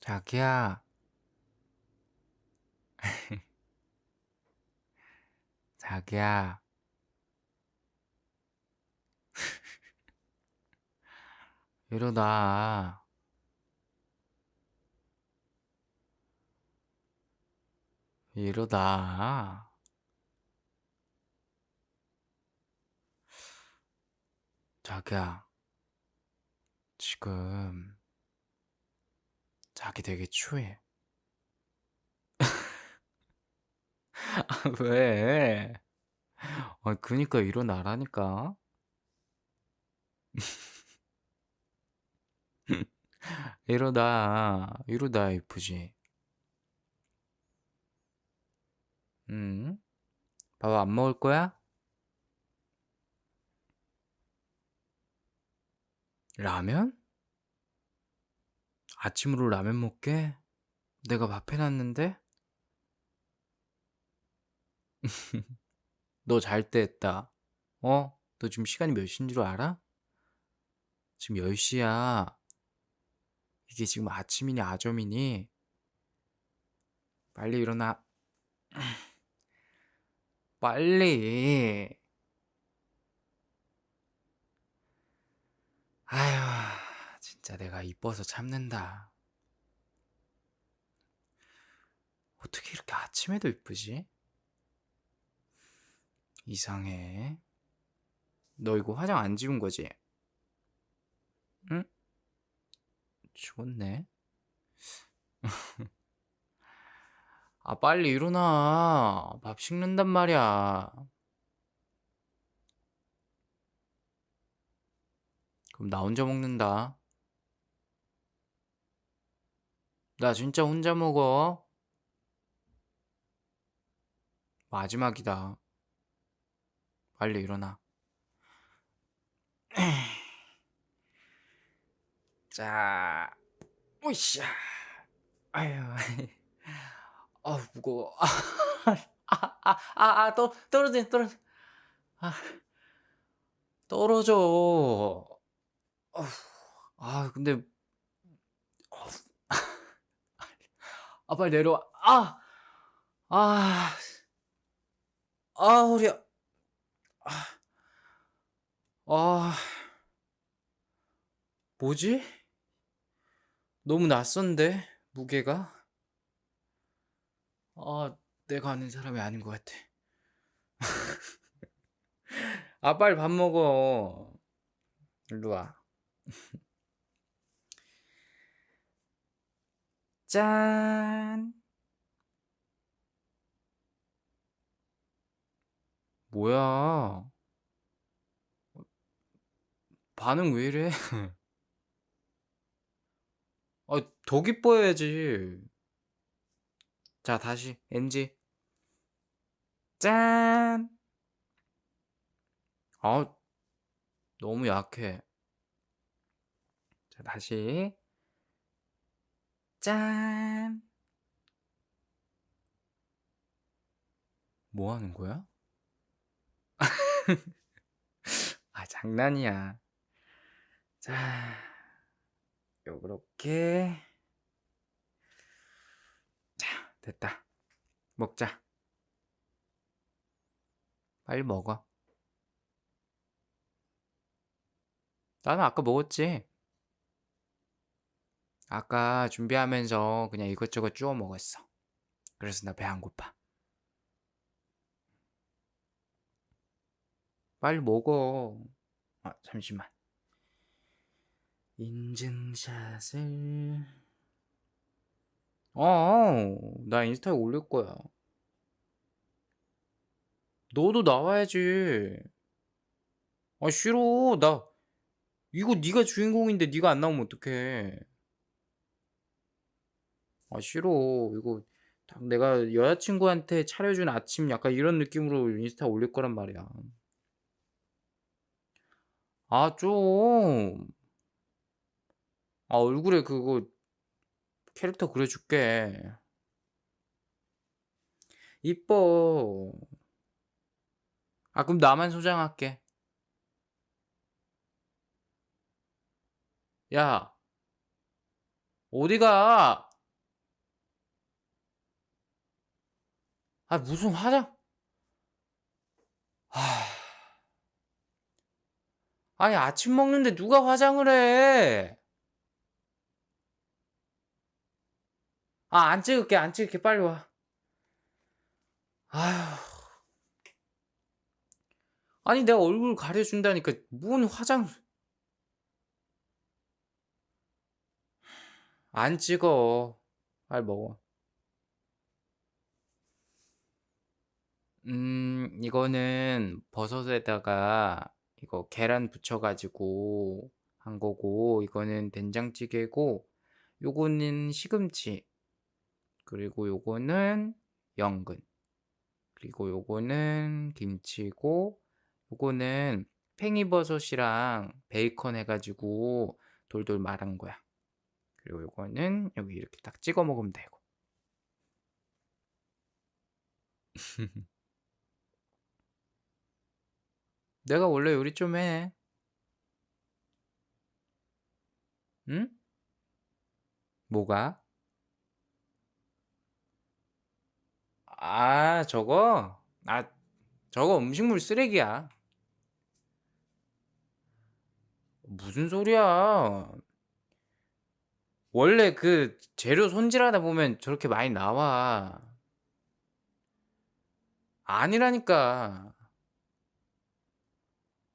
자기야, 자기야, 일어나. 일어나. 자기야, 지금 자기 되게 추해. 아, 왜? 아, 그니까 일어나라니까. 일어나, 일어나, 이쁘지? 응? 밥안 먹을 거야? 라면? 아침으로 라면 먹게? 내가 밥 해놨는데? 너 잘 때 했다. 어? 너 지금 시간이 몇 시인 줄 알아? 지금 10시야. 이게 지금 아침이니 아점이니? 빨리 일어나. 빨리. 아휴, 진짜 내가 이뻐서 참는다. 어떻게 이렇게 아침에도 이쁘지? 이상해. 너 이거 화장 안 지운 거지? 응? 죽었네. 아, 빨리 일어나. 밥 식는단 말이야. 그럼 나 혼자 먹는다. 나 진짜 혼자 먹어. 마지막이다. 빨리 일어나. 자, 오이씨. 아유, 아 무거워. 아, 아, 아, 아, 또 떨어져, 떨어져. 아, 떨어져. 아, 근데 어후, 아, 빨리 내려와. 아, 아, 아, 허리야. 아, 아, 뭐지? 너무 낯선데 무게가. 아, 내가 아는 사람이 아닌 것 같아. 아, 빨리 밥 먹어. 일로 와. 짠. 뭐야? 반응 왜 이래? 아, 더 기뻐해야지. 자, 다시 NG. 짠. 아, 너무 약해. 자, 다시. 짠. 뭐 하는 거야? 아, 장난이야. 자, 요렇게. 자, 됐다. 먹자. 빨리 먹어. 나는 아까 먹었지. 아까 준비하면서 그냥 이것저것 주워 먹었어. 그래서 나 배 안 고파. 빨리 먹어. 아, 잠시만. 인증샷을. 어, 나 인스타에 올릴 거야. 너도 나와야지. 아, 싫어. 나 이거 네가 주인공인데 네가 안 나오면 어떡해. 아, 싫어. 이거 딱 내가 여자친구한테 차려준 아침 약간 이런 느낌으로 인스타 올릴 거란 말이야. 아, 좀. 아, 얼굴에 그거 캐릭터 그려줄게. 이뻐. 아, 그럼 나만 소장할게. 야, 어디가? 아, 무슨 화장? 아, 아니, 아침 먹는데 누가 화장을 해? 아, 안 찍을게, 안 찍을게, 빨리 와. 아휴. 아니, 내가 얼굴 가려준다니까, 뭔 화장. 안 찍어. 빨리 먹어. 음, 이거는 버섯에다가 이거 계란 붙여가지고 한 거고, 이거는 된장찌개고, 요거는 시금치, 그리고 요거는 연근, 그리고 요거는 김치고, 요거는 팽이버섯이랑 베이컨 해가지고 돌돌 말한 거야. 그리고 요거는 여기 이렇게 딱 찍어 먹으면 되고. 내가 원래 요리 좀 해. 응? 뭐가? 아, 저거? 아, 저거 음식물 쓰레기야. 무슨 소리야? 원래 그 재료 손질하다 보면 저렇게 많이 나와. 아니라니까.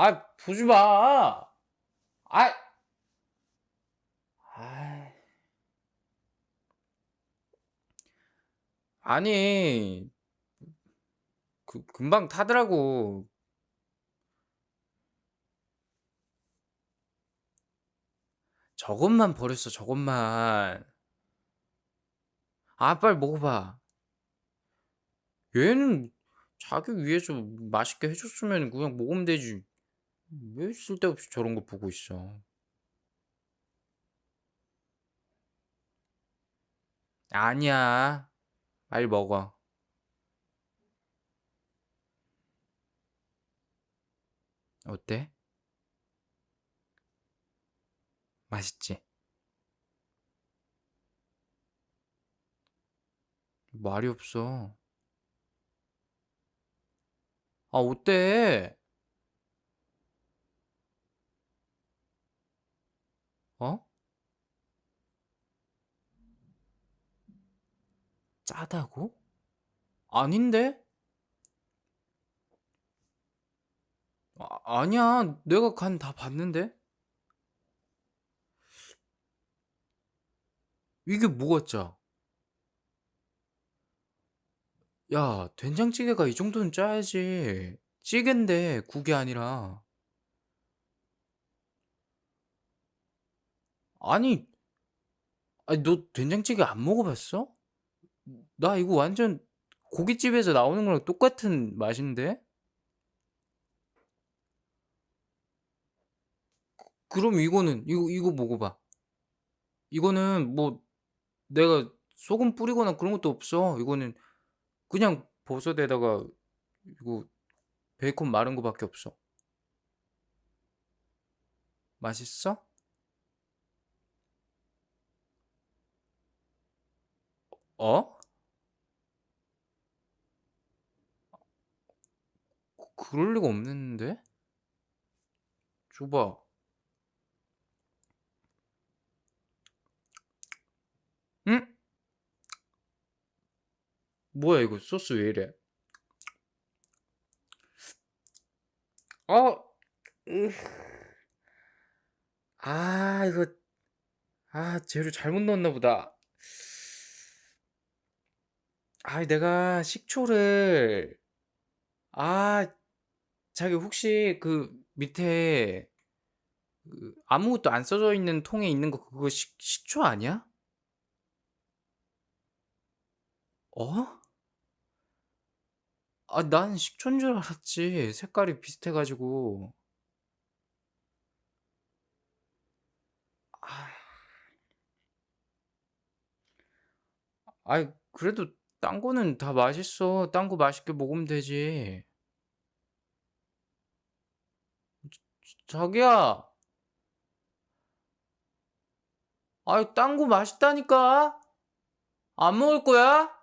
아, 보지 마. 아, 아, 아니, 그, 금방 타더라고. 저것만 버렸어, 저것만. 아, 빨리 먹어봐. 얘는 자기 위해서 맛있게 해줬으면 그냥 먹으면 되지. 왜 쓸데없이 저런 거 보고 있어? 아니야. 빨리 먹어. 어때? 맛있지? 말이 없어. 아, 어때? 어? 짜다고? 아닌데? 아, 아니야. 내가 간 다 봤는데? 이게 뭐가 짜? 야, 된장찌개가 이 정도는 짜야지. 찌개인데 국이 아니라. 아니, 아니 너 된장찌개 안 먹어봤어? 나 이거 완전 고깃집에서 나오는 거랑 똑같은 맛인데? 그럼 이거는 이거 이거 먹어봐. 이거는 뭐 내가 소금 뿌리거나 그런 것도 없어. 이거는 그냥 버섯에다가 이거 베이컨 마른 거밖에 없어. 맛있어? 어? 그럴 리가 없는데? 줘봐. 응? 뭐야 이거 소스 왜 이래? 어? 으. 아 이거 아 재료 잘못 넣었나 보다. 아 내가 식초를 아 자기 혹시 그 밑에 그 아무것도 안 써져 있는 통에 있는 거 그거 식, 식초 아니야? 어? 아, 난 식초인 줄 알았지. 색깔이 비슷해가지고. 아, 아이, 그래도 딴 거는 다 맛있어. 딴 거 맛있게 먹으면 되지. 자기야. 아유, 딴거 맛있다니까? 안 먹을 거야?